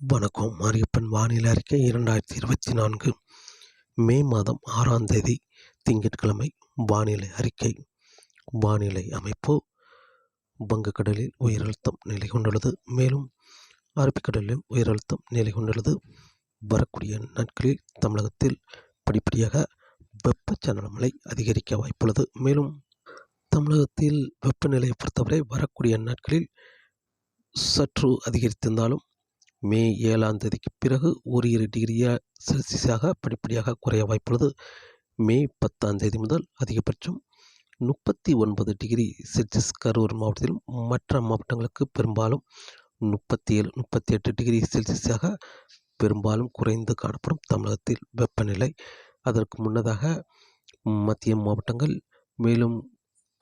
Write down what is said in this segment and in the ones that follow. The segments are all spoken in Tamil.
வணக்கம். மாரியப்பன் வானிலை அறிக்கை இரண்டாயிரத்தி இருபத்தி நான்கு மே மாதம் ஆறாம் தேதி திங்கட்கிழமை. வானிலை அறிக்கை. வானிலை அமைப்பு. வங்கக்கடலில் உயரழுத்தம் நிலை கொண்டுள்ளது. மேலும் அரபிக்கடலிலும் உயரழுத்தம் நிலை கொண்டுள்ளது. வரக்கூடிய நாட்களில் தமிழகத்தில் படிப்படியாக வெப்பச்சலன மழை அதிகரிக்க வாய்ப்புள்ளது. மேலும் தமிழகத்தில் வெப்பநிலையை பொறுத்தவரை வரக்கூடிய நாட்களில் சற்று அதிகரித்திருந்தாலும் மே ஏழாம் தேதிக்கு பிறகு இரு டிகிரியா செல்சியஸாக படிப்படியாக குறைய வாய்ப்புள்ளது. மே பத்தாம் தேதி முதல் அதிகபட்சம் முப்பத்தி ஒன்பது டிகிரி செல்சியஸ் கரூர் மாவட்டத்திலும் மற்ற மாவட்டங்களுக்கு பெரும்பாலும் முப்பத்தி ஏழு முப்பத்தி எட்டு டிகிரி செல்சியஸாக பெரும்பாலும் குறைந்து காணப்படும் தமிழகத்தில் வெப்பநிலை. அதற்கு முன்னதாக மத்திய மாவட்டங்கள் மேலும்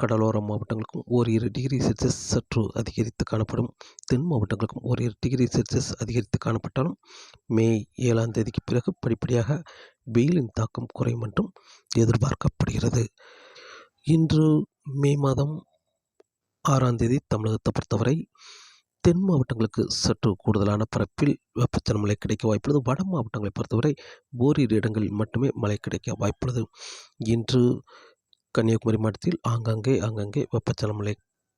கடலோர மாவட்டங்களுக்கும் ஓரிரு டிகிரி செல்சியஸ் சற்று அதிகரித்து காணப்படும். தென் மாவட்டங்களுக்கும் ஓரிரு டிகிரி செல்சியஸ் அதிகரித்து காணப்பட்டாலும் மே ஏழாம் தேதிக்கு பிறகு படிப்படியாக வெயிலின் தாக்கம் குறையும் என்றும் எதிர்பார்க்கப்படுகிறது. இன்று மே மாதம் ஆறாம் தேதி தமிழகத்தை பொறுத்தவரை தென் மாவட்டங்களுக்கு சற்று கூடுதலான பரப்பில் வெப்பச்சல மழை கிடைக்க வாய்ப்புள்ளது. வட மாவட்டங்களை பொறுத்தவரை ஓரிரு இடங்களில் மட்டுமே மழை கிடைக்க வாய்ப்புள்ளது. இன்று கன்னியாகுமரி மாவட்டத்தில் ஆங்காங்கே ஆங்காங்கே வெப்பச்சல மழை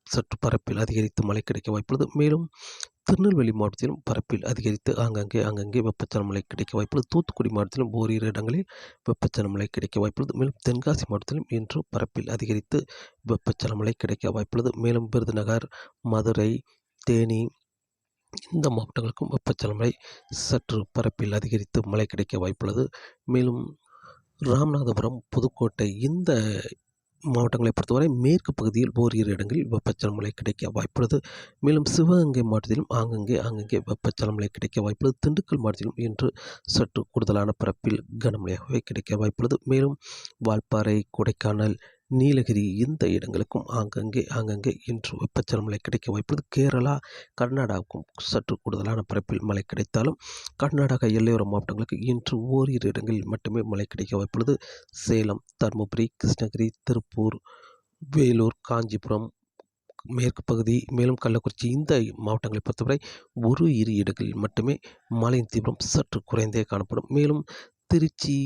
சற்று பரப்பில் அதிகரித்து மழை கிடைக்க வாய்ப்புள்ளது. மேலும் திருநெல்வேலி மாவட்டத்திலும் பரப்பில் அதிகரித்து ஆங்காங்கே ஆங்காங்கே வெப்பச்சல மழை கிடைக்க வாய்ப்புள்ளது. தூத்துக்குடி மாவட்டத்திலும் ஓரிரு இடங்களில் வெப்பச்சல மழை கிடைக்க வாய்ப்புள்ளது. மேலும் தென்காசி மாவட்டத்திலும் இன்று பரப்பில் அதிகரித்து வெப்பச்சல மழை கிடைக்க வாய்ப்புள்ளது. மேலும் விருதுநகர் மதுரை தேனி இந்த மாவட்டங்களுக்கும் வெப்பச்சல மழை சற்று பரப்பில் அதிகரித்து மழை கிடைக்க வாய்ப்புள்ளது. மேலும் ராமநாதபுரம் புதுக்கோட்டை இந்த மாவட்டங்களை பொறுத்தவரை மேற்கு பகுதியில் ஓரிரு இடங்களில் வெப்பச்சலன மழை கிடைக்க வாய்ப்புள்ளது. மேலும் சிவகங்கை மாவட்டத்திலும் ஆங்கங்கே ஆங்கங்கே வெப்பச்சலன மழை கிடைக்க வாய்ப்புள்ளது. திண்டுக்கல் மாவட்டத்திலும் இன்று சற்று கூடுதலான பரப்பில் கனமழையாகவே கிடைக்க வாய்ப்புள்ளது. மேலும் வால்பாறை கொடைக்கானல் நீலகிரி இந்த இடங்களுக்கும் ஆங்கங்கே ஆங்கங்கே இன்று வெப்பச்சலம் மழை கிடைக்க வாய்ப்புள்ளது. கேரளா கர்நாடகாவுக்கும் சற்று கூடுதலான பரப்பில் மழை கிடைத்தாலும் கர்நாடக எல்லையோர மாவட்டங்களுக்கு இன்று ஓரிரு இடங்களில் மட்டுமே மழை கிடைக்க வாய்ப்புள்ளது. சேலம் தருமபுரி கிருஷ்ணகிரி திருப்பூர் வேலூர் காஞ்சிபுரம் மேற்கு பகுதி மேலும் கள்ளக்குறிச்சி இந்த மாவட்டங்களை பொறுத்தவரை ஒரு இரு இடங்களில் மட்டுமே மழையின் தீவிரம் சற்று குறைந்தே காணப்படும். மேலும் திருச்சி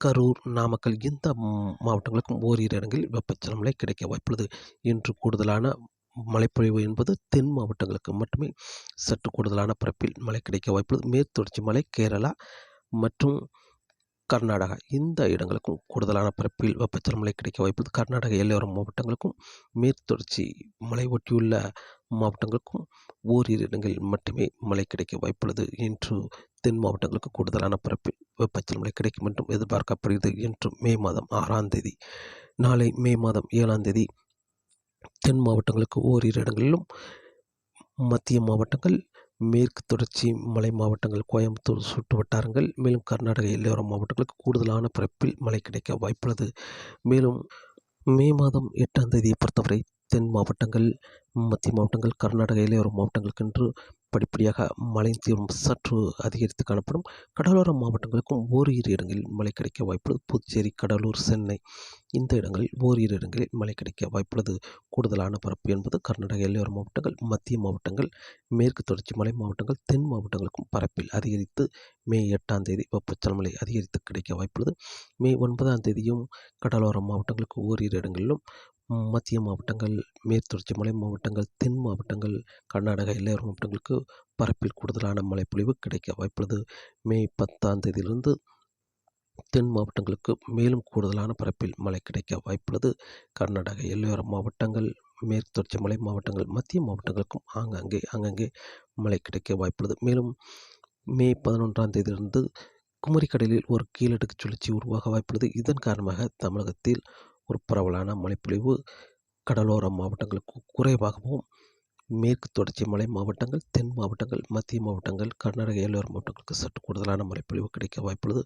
கரூர் நாமக்கல் இந்த மாவட்டங்களுக்கும் ஓரிரு இடங்களில் வெப்பச்சலம் மழை கிடைக்க வாய்ப்புள்ளது. இன்று கூடுதலான மழைப்பொழிவு என்பது தென் மாவட்டங்களுக்கு மட்டுமே சற்று கூடுதலான பரப்பில் மழை கிடைக்க வாய்ப்புள்ளது. மேற்கு தொடர்ச்சி மலை கேரளா மற்றும் கர்நாடகா இந்த இடங்களுக்கும் கூடுதலான பரப்பில் வெப்பச்சல மழை கிடைக்க வாய்ப்புள்ளது. கர்நாடக எல்லையோர மாவட்டங்களுக்கும் மேற்தொடர்ச்சி மலை ஒட்டியுள்ள மாவட்டங்களுக்கும் ஓரிரு இடங்களில் மட்டுமே மழை கிடைக்க வாய்ப்புள்ளது இன்று தென் மாவட்டங்களுக்கு கூடுதலான பரப்பில் வெப்பச்சல மழை கிடைக்கும் என்றும் எதிர்பார்க்கப்படுகிறது இன்று மே மாதம் ஆறாம் தேதி நாளை மே மாதம் ஏழாம் தேதி தென் மாவட்டங்களுக்கு ஓரிரு இடங்களிலும் மத்திய மாவட்டங்கள் மேற்கு தொடர்ச்சி மலை மாவட்டங்கள் கோயம்புத்தூர் சுற்று வட்டாரங்கள் மேலும் கர்நாடக எல்லையோர மாவட்டங்களுக்கு கூடுதலான பிறப்பில் மழை கிடைக்க வாய்ப்புள்ளது. மேலும் மே மாதம் எட்டாம் தேதியை பொறுத்தவரை தென் மாவட்டங்கள் மத்திய மாவட்டங்கள் கர்நாடக எல்லையோர மாவட்டங்களுக்கென்று படிப்படியாக மழையின் தீவிரம் சற்று அதிகரித்து காணப்படும் கடலோர மாவட்டங்களுக்கும் ஓரிரு இடங்களில் மழை கிடைக்க வாய்ப்புள்ளது. புதுச்சேரி கடலூர் சென்னை இந்த இடங்களில் ஓரிரு இடங்களில் மழை கிடைக்க வாய்ப்புள்ளது. கூடுதலான பரப்பு என்பது கர்நாடக எல்லையோர மாவட்டங்கள் மத்திய மாவட்டங்கள் மேற்கு தொடர்ச்சி மலை மாவட்டங்கள் தென் மாவட்டங்களுக்கும் பரப்பில் அதிகரித்து மே எட்டாம் தேதி வெப்பச்சல் மழை அதிகரித்து கிடைக்க வாய்ப்புள்ளது. மே ஒன்பதாம் தேதியும் கடலோர மாவட்டங்களுக்கு ஓரிரு இடங்களிலும் மத்திய மாவட்டங்கள் மேற்கு தொடர்ச்சி மலை மாவட்டங்கள் தென் மாவட்டங்கள் கர்நாடக எல்லையோர மாவட்டங்களுக்கு பரப்பில் கூடுதலான மழைப்பொழிவு கிடைக்க வாய்ப்புள்ளது. மே பத்தாம் தேதியிலிருந்து தென் மாவட்டங்களுக்கு மேலும் கூடுதலான பரப்பில் மழை கிடைக்க வாய்ப்புள்ளது. கர்நாடக எல்லையோர மாவட்டங்கள் மேற்கு தொடர்ச்சி மலை மாவட்டங்கள் மத்திய மாவட்டங்களுக்கும் ஆங்காங்கே ஆங்காங்கே மழை கிடைக்க வாய்ப்புள்ளது. மேலும் மே பதினொன்றாம் தேதியிலிருந்து குமரிக்கடலில் ஒரு கீழடுக்கு சுழற்சி உருவாக வாய்ப்புள்ளது. இதன் காரணமாக தமிழகத்தில் ஒரு பரவலான மழைப்பொழிவு கடலோர மாவட்டங்களுக்கு குறைவாகவும் மேற்கு தொடர்ச்சி மலை மாவட்டங்கள் தென் மாவட்டங்கள் மத்திய மாவட்டங்கள் கர்நாடக எல்லையோர மாவட்டங்களுக்கு சற்று கூடுதலான மழைப்பொழிவு கிடைக்க வாய்ப்புள்ளது.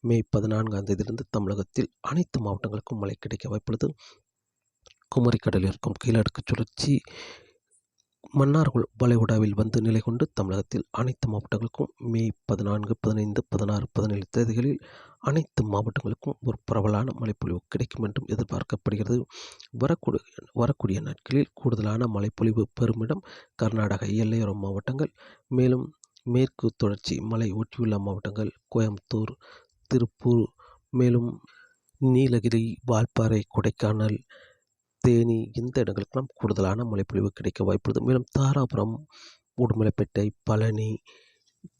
மே பதினான்காம் தேதியிலிருந்து தமிழகத்தில் அனைத்து மாவட்டங்களுக்கும் மழை கிடைக்க வாய்ப்புள்ளது. குமரிக்கடலில் இருக்கும் கீழடுக்கு சுழற்சி மன்னார்குள் வளைகுடாவில் வந்து நிலை கொண்டு தமிழகத்தில் அனைத்து மாவட்டங்களுக்கும் மே பதினான்கு பதினைந்து பதினாறு பதினேழு தேதிகளில் அனைத்து மாவட்டங்களுக்கும் ஒரு பரவலான மழைப்பொழிவு கிடைக்கும் என்றும் எதிர்பார்க்கப்படுகிறது. வரக்கூடிய வரக்கூடிய நாட்களில் கூடுதலான மழைப்பொழிவு பெருமிடம் கர்நாடக எல்லையோர மாவட்டங்கள். மேலும் மேற்கு தொடர்ச்சி மலை ஒட்டியுள்ள மாவட்டங்கள் கோயம்புத்தூர் திருப்பூர். மேலும் நீலகிரி வால்பாறை கொடைக்கானல் தேனி இந்த இடங்களுக்கெல்லாம் கூடுதலான மழைப்பொழிவு கிடைக்க வாய்ப்புள்ளது. மேலும் தாராபுரம் உடுமலைப்பேட்டை பழனி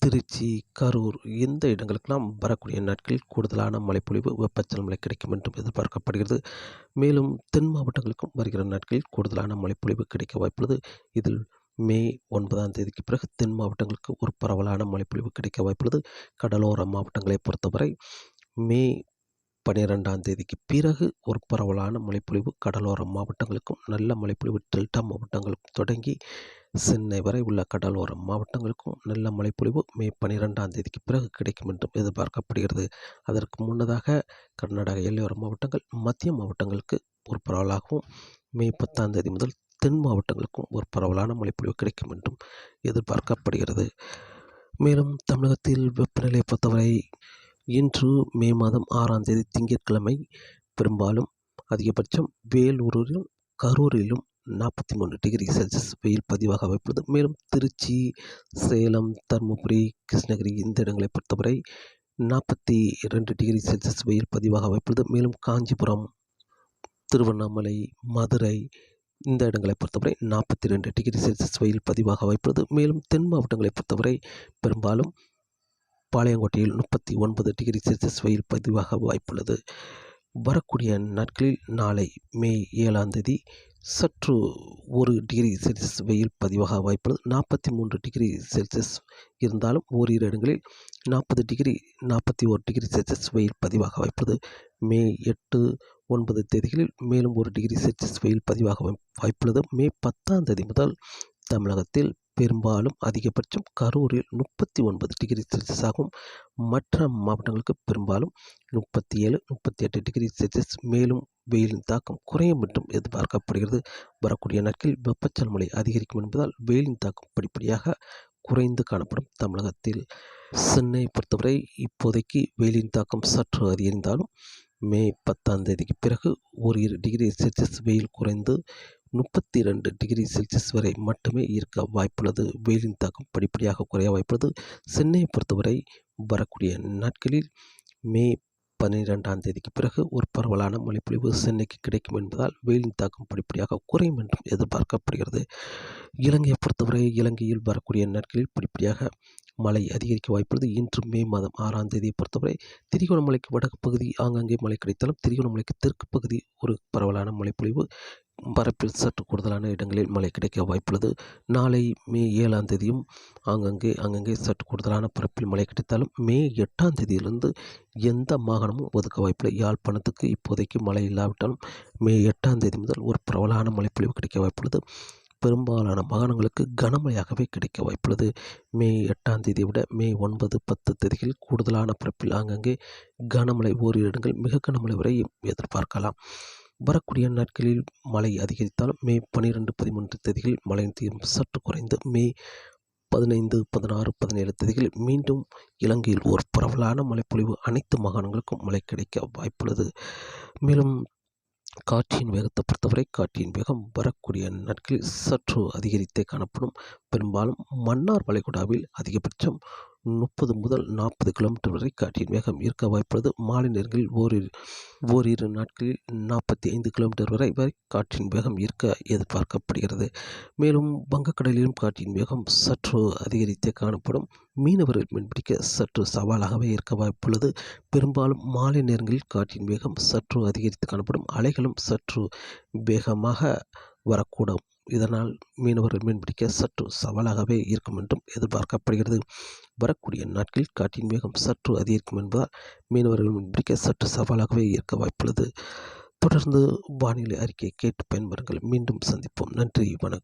திருச்சி கரூர் இந்த இடங்களுக்கெல்லாம் வரக்கூடிய நாட்களில் கூடுதலான மழைப்பொழிவு வெப்பச்சலன மழை கிடைக்கும் என்றும் எதிர்பார்க்கப்படுகிறது. மேலும் தென் மாவட்டங்களுக்கும் வருகிற நாட்களில் கூடுதலான மழைப்பொழிவு கிடைக்க வாய்ப்புள்ளது. இதில் மே ஒன்பதாம் தேதிக்கு பிறகு தென் மாவட்டங்களுக்கு ஒரு பரவலான மழைப்பொழிவு கிடைக்க வாய்ப்புள்ளது. கடலோர மாவட்டங்களை பொறுத்தவரை மே பன்னிரெண்டாம் தேதிக்கு பிறகு ஒரு பரவலான மழைப்பொழிவு கடலோர மாவட்டங்களுக்கும் நல்ல மழைப்பொழிவு டெல்டா மாவட்டங்களுக்கும் தொடங்கி சென்னை வரை உள்ள கடலோர மாவட்டங்களுக்கும் நல்ல மழைப்பொழிவு மே பன்னிரெண்டாம் தேதிக்கு பிறகு கிடைக்கும் என்றும் எதிர்பார்க்கப்படுகிறது. அதற்கு முன்னதாக கர்நாடக எல்லையோர மாவட்டங்கள் மத்திய மாவட்டங்களுக்கு ஒரு பரவலாகவும் மே பத்தாம் தேதி முதல் தென் மாவட்டங்களுக்கும் ஒரு பரவலான மழைப்பொழிவு கிடைக்கும் என்றும் எதிர்பார்க்கப்படுகிறது. மேலும் தமிழகத்தில் வெப்பநிலையை பொறுத்தவரை இன்று மே மாதம் ஆறாம் தேதி திங்கட்கிழமை பெரும்பாலும் அதிகபட்சம் வேலூரிலும் கரூரிலும் நாற்பத்தி மூணு டிகிரி செல்சியஸ் வெயில் பதிவாக வாய்ப்புள்ளது மேலும் திருச்சி சேலம் தருமபுரி கிருஷ்ணகிரி இந்த இடங்களை பொறுத்தவரை நாற்பத்தி ரெண்டு டிகிரி செல்சியஸ் வெயில் பதிவாக வாய்ப்புள்ளது மேலும் காஞ்சிபுரம் திருவண்ணாமலை மதுரை இந்த இடங்களை பொறுத்தவரை நாற்பத்தி ரெண்டு டிகிரி செல்சியஸ் வெயில் பதிவாக வாய்ப்புள்ளது மேலும் தென் மாவட்டங்களை பொறுத்தவரை பெரும்பாலும் பாளையங்கோட்டையில் முப்பத்தி ஒன்பது டிகிரி செல்சியஸ் வெயில் பதிவாக வாய்ப்புள்ளது. வரக்கூடிய நாட்களில் நாளை மே ஏழாம் தேதி சற்று ஒரு டிகிரி செல்சியஸ் வெயில் பதிவாக வாய்ப்புள்ளது. நாற்பத்தி மூன்று டிகிரி செல்சியஸ் இருந்தாலும் ஓரிரு இடங்களில் நாற்பது டிகிரி நாற்பத்தி ஒரு டிகிரி செல்சியஸ் வெயில் பதிவாக வாய்ப்புள்ளது. மே எட்டு ஒன்பது தேதிகளில் மேலும் ஒரு டிகிரி செல்சியஸ் வெயில் பதிவாக வாய்ப்புள்ளது. மே பத்தாம் தேதி முதல் தமிழகத்தில் பெரும்பாலும் அதிகபட்சம் கரூரில் முப்பத்தி ஒன்பது டிகிரி செல்சியஸ் ஆகும். மற்ற மாவட்டங்களுக்கு பெரும்பாலும் முப்பத்தி ஏழு முப்பத்தி எட்டு டிகிரி செல்சியஸ் மேலும் வெயிலின் தாக்கம் குறையும் என்றும் எதிர்பார்க்கப்படுகிறது. வரக்கூடிய நாட்களில் வெப்பச்சல்மலை அதிகரிக்கும் என்பதால் வெயிலின் தாக்கம் படிப்படியாக குறைந்து காணப்படும். தமிழகத்தில் சென்னை பொறுத்தவரை இப்போதைக்கு வெயிலின் தாக்கம் சற்று அதிகரித்தாலும் மே பத்தாம் தேதிக்கு பிறகு இரு டிகிரி செல்சியஸ் வெயில் குறைந்து முப்பத்தி ரெண்டு டிகிரி செல்சியஸ் வரை மட்டுமே இருக்க வாய்ப்புள்ளது. வெயிலின் தாக்கம் படிப்படியாக குறைய வாய்ப்புள்ளது. சென்னையை பொறுத்தவரை வரக்கூடிய நாட்களில் மே பன்னிரெண்டாம் தேதிக்கு பிறகு ஒரு பரவலான மழைப்பொழிவு சென்னைக்கு கிடைக்கும் என்பதால் வெயிலின் தாக்கம் படிப்படியாக குறையும் என்றும் எதிர்பார்க்கப்படுகிறது. இலங்கையை பொறுத்தவரை இலங்கையில் வரக்கூடிய நாட்களில் படிப்படியாக மழை அதிகரிக்க வாய்ப்புள்ளது. இன்று மே மாதம் ஆறாம் தேதியை பொறுத்தவரை திரிகோணமலைக்கு வடக்கு பகுதி ஆங்காங்கே மழை கிடைத்தாலும் திரிகோணமலைக்கு தெற்கு பகுதி ஒரு பரவலான மழைப்பொழிவு பரப்பில் சற்று கூடுதலான இடங்களில் மழை கிடைக்க வாய்ப்புள்ளது. நாளை மே ஏழாம் தேதியும் ஆங்கங்கே அங்கங்கே சற்று கூடுதலான பரப்பில் மழை கிடைத்தாலும் மே எட்டாம் தேதியிலிருந்து எந்த மாகாணமும் ஒதுக்க வாய்ப்பில்லை. யாழ்ப்பாணத்துக்கு இப்போதைக்கு மழை இல்லாவிட்டாலும் மே எட்டாம் தேதி முதல் ஒரு பிரபலமான மழைப்பொழிவு கிடைக்க வாய்ப்புள்ளது. பெரும்பாலான மாகாணங்களுக்கு கனமழையாகவே கிடைக்க வாய்ப்புள்ளது. மே எட்டாம் தேதியை விட மே ஒன்பது பத்து தேதிகள் கூடுதலான பரப்பில் ஆங்கங்கே கனமழை ஓரிரு இடங்கள் மிக கனமழை வரை எதிர்பார்க்கலாம். வரக்கூடிய நாட்களில் மழை அதிகரித்தாலும் மே பன்னிரெண்டு பதிமூன்று தேதிகளில் மழையின் தீவிரம் சற்று குறைந்து மே பதினைந்து பதினாறு பதினேழு தேதிகளில் மீண்டும் இலங்கையில் ஒரு பரவலான மழைப்பொழிவு அனைத்து மாகாணங்களுக்கும் மழை கிடைக்க வாய்ப்புள்ளது. மேலும் காற்றின் வேகத்தை பொறுத்தவரை காற்றின் வேகம் வரக்கூடிய நாட்களில் சற்று அதிகரித்தே காணப்படும். பெரும்பாலும் மன்னார் வளைகுடாவில் அதிகபட்சம் முப்பது முதல் நாற்பது கிலோமீட்டர் வரை காற்றின் வேகம் இருக்க வாய்ப்புள்ளது. மாலை நேரங்களில் ஓரிரு ஓரிரு நாட்களில் நாற்பத்தி ஐந்து கிலோமீட்டர் வரை வரை காற்றின் வேகம் இருக்க எதிர்பார்க்கப்படுகிறது. மேலும் வங்கக்கடலிலும் காற்றின் வேகம் சற்று அதிகரித்தே காணப்படும். மீனவர்கள் மீன்பிடிக்க சற்று சவாலாகவே இருக்க வாய்ப்புள்ளது. பெரும்பாலும் மாலை நேரங்களில் காற்றின் வேகம் சற்று அதிகரித்து காணப்படும். அலைகளும் சற்று வேகமாக வரக்கூடும். இதனால் மீனவர்கள் மீன்பிடிக்க சற்று சவாலாகவே இருக்கும் என்றும் எதிர்பார்க்கப்படுகிறது. வரக்கூடிய நாட்களில் காற்றின் வேகம் சற்று அதிகரிக்கும் என்பதால் மீனவர்கள் மீன்பிடிக்க சற்று சவாலாகவே இருக்க வாய்ப்புள்ளது. தொடர்ந்து வானிலை அறிக்கை கேட்டு பயன்பெறுங்கள். மீண்டும் சந்திப்போம். நன்றி. வணக்கம்.